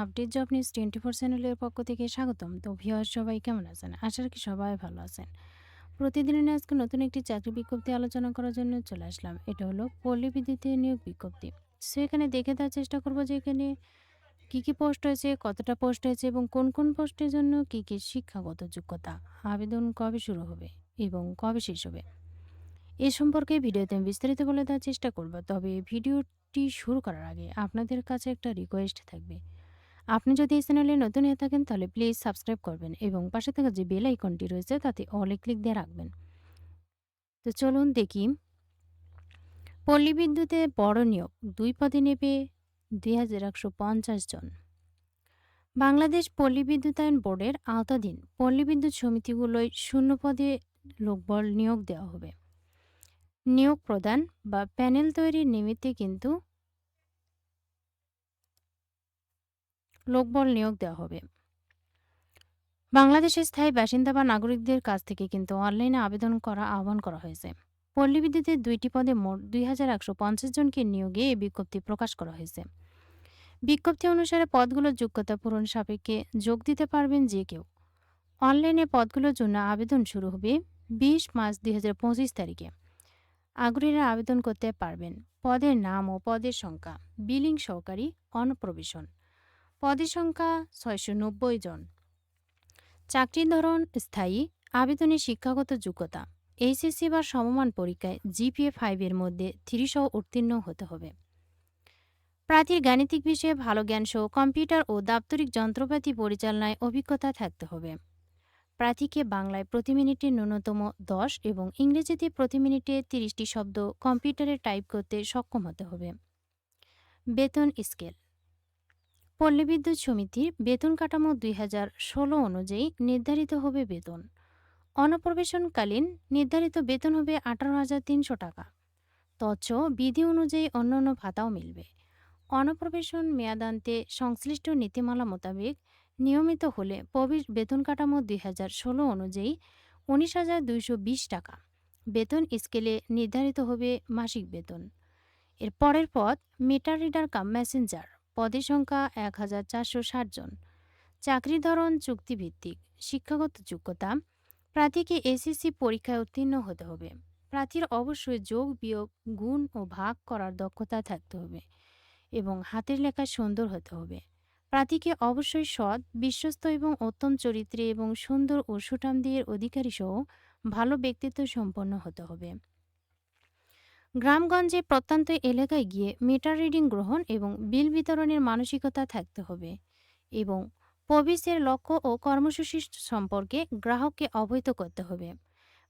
Update job news twenty four চ্যানেলের পক্ষ থেকে স্বাগতম। তো ভিওয়ার সবাই কেমন আছেন? আশা রাখি সবাই ভালো আছেন। প্রতিদিনের আজকে নতুন একটি চাকরি বিজ্ঞপ্তি আলোচনা করার জন্য চলে আসলাম। এটা হলো পল্লী বিদ্যুতে নিয়োগ বিজ্ঞপ্তি। সো এখানে দেখে দেওয়ার চেষ্টা করব যে এখানে কী কী পোস্ট হয়েছে, কতটা পোস্ট হয়েছে এবং কোন কোন পোস্টের জন্য কী কী শিক্ষাগত যোগ্যতা, আবেদন কবে শুরু হবে এবং কবে শেষ হবে। এ সম্পর্কে ভিডিওতে আমি বিস্তারিত বলে দেওয়ার চেষ্টা করব। তবে ভিডিওটি শুরু করার আগে আপনাদের কাছে একটা রিকোয়েস্ট থাকবে। আপনি যদি এই চ্যানেলে নতুন হয়ে থাকেন, তাহলে প্লিজ সাবস্ক্রাইব করবেন এবং পাশে থাকা যে বেল আইকনটি রয়েছে, তাতে অলে ক্লিক দিয়ে রাখবেন। তো চলুন দেখি। পল্লী বিদ্যুতে বড় নিয়োগ, দুই পদে নেবে দুই হাজার একশো পঞ্চাশ জন। বাংলাদেশ পল্লী বিদ্যুতায়ন বোর্ডের আওতাধীন পল্লী বিদ্যুৎ সমিতিগুলোয় শূন্য পদে লোকবল নিয়োগ দেওয়া হবে। নিয়োগ প্রদান বা প্যানেল তৈরির নিমিত্তে কিন্তু লোকবল নিয়োগ দেওয়া হবে। বাংলাদেশের স্থায়ী বাসিন্দা বা নাগরিকদের কাছ থেকে কিন্তু অনলাইনে আবেদন করা, আহ্বান করা হয়েছে। পল্লী বিদ্যুতের দুইটি পদে মোট দুই হাজার একশো পঞ্চাশ জনকে নিয়োগে এই বিজ্ঞপ্তি প্রকাশ করা হয়েছে। বিজ্ঞপ্তি অনুসারে পদগুলোর যোগ্যতা পূরণ সাপেক্ষে যোগ দিতে পারবেন যে কেউ। অনলাইনে পদগুলোর জন্য আবেদন শুরু হবে বিশ মার্চ দুই হাজার পঁচিশ তারিখে। আগ্রহীরা আবেদন করতে পারবেন। পদের নাম ও পদের সংখ্যা। বিলিং সহকারী অনপ্রবেশন পদের সংখ্যা ছয়শো নব্বই জন। চাকরির ধরন স্থায়ী, আবেদনের শিক্ষাগত যোগ্যতা এইচএসসি বা সমমান পরীক্ষায় জিপিএ ফাইভের মধ্যে থ্রিসহ উত্তীর্ণ হতে হবে। প্রার্থীর গাণিতিক বিষয়ে ভালো জ্ঞান সহ কম্পিউটার ও দাপ্তরিক যন্ত্রপাতি পরিচালনায় অভিজ্ঞতা থাকতে হবে। প্রার্থীকে বাংলায় প্রতি মিনিটে ন্যূনতম দশ এবং ইংরেজিতে প্রতি মিনিটে তিরিশটি শব্দ কম্পিউটারে টাইপ করতে সক্ষম হতে হবে। বেতন স্কেল পল্লী বিদ্যুৎ সমিতির বেতন কাঠামো দুই হাজার ষোলো অনুযায়ী নির্ধারিত হবে বেতন। অনপ্রবেশনকালীন নির্ধারিত বেতন হবে আঠারো হাজার তিনশো টাকা। তচ বিধি অনুযায়ী অন্যান্য ভাতাও মিলবে। অনপ্রবেশন মেয়াদান্তে সংশ্লিষ্ট নীতিমালা মোতাবেক নিয়মিত হলে প্রবেশ বেতন কাঠামো দুই হাজার ষোলো অনুযায়ী উনিশ হাজার দুইশো বিশ টাকা। বেতন স্কেলে নির্ধারিত হবে মাসিক বেতন। এর পরের পদ মিটার রিডার কাম মেসেঞ্জার। পদের সংখ্যা এক হাজার চারশো ষাট জন। চাকরির ধরন চুক্তিভিত্তিক, শিক্ষাগত যোগ্যতা, প্রার্থীকে এসএসসি পরীক্ষায় উত্তীর্ণ হতে হবে। প্রার্থীর অবশ্যই যোগ, বিয়োগ, গুণ ও ভাগ করার দক্ষতা থাকতে হবে এবং হাতের লেখা সুন্দর হতে হবে। প্রার্থীকে অবশ্যই সৎ, বিশ্বস্ত এবং উত্তম চরিত্রে এবং সুন্দর ও সুঠামদির অধিকারী সহ ভালো ব্যক্তিত্ব সম্পন্ন হতে হবে। গ্রামগঞ্জে প্রত্যন্ত এলাকায় গিয়ে মিটার রিডিং গ্রহণ এবং বিল বিতরণের মানসিকতা থাকতে হবে এবং প্রবেশের লক্ষ্য ও কর্মসূচি সম্পর্কে গ্রাহককে অবহিত করতে হবে।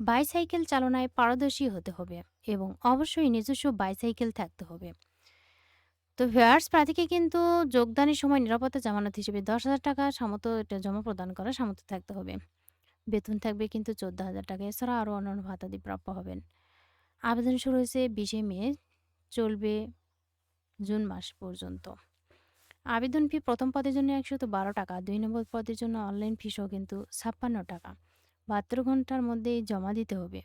বাইসাইকেল চালনায় পারদর্শী হতে হবে এবং অবশ্যই নিজস্ব বাইসাইকেল থাকতে হবে। তো ভিউয়ার্স, প্রার্থীকে কিন্তু যোগদানের সময় নিরাপত্তা জামানত হিসেবে দশ হাজার টাকা সামর্থ্য এটা জমা প্রদান করার সামর্থ্য থাকতে হবে। বেতন থাকবে কিন্তু চোদ্দ হাজার টাকা, এছাড়া আরও অন্যান্য ভাতাদি প্রাপ্য হবেন। আবেদন শুরু হয়েছে বিশে মে, চলবে জুন মাস পর্যন্ত। আবেদন ফি প্রথম পদের জন্য একশত বারো টাকা, দুই নম্বর পদের জন্য অনলাইন ফিসও কিন্তু ছাপ্পান্ন টাকা। বাহাত্তর ঘণ্টার মধ্যেই জমা দিতে হবে।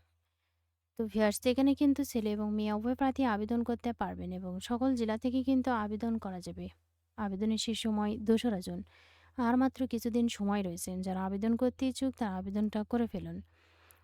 তো ভিয়ার্স এখানে কিন্তু ছেলে এবং মেয়ে, উভয় প্রার্থী আবেদন করতে পারবেন এবং সকল জেলা থেকে কিন্তু আবেদন করা যাবে। আবেদনের শেষ সময় দোসরা জুন। আর মাত্র কিছুদিন সময় রয়েছেন যারা আবেদন করতে ইচ্ছুক তারা আবেদনটা করে ফেলুন।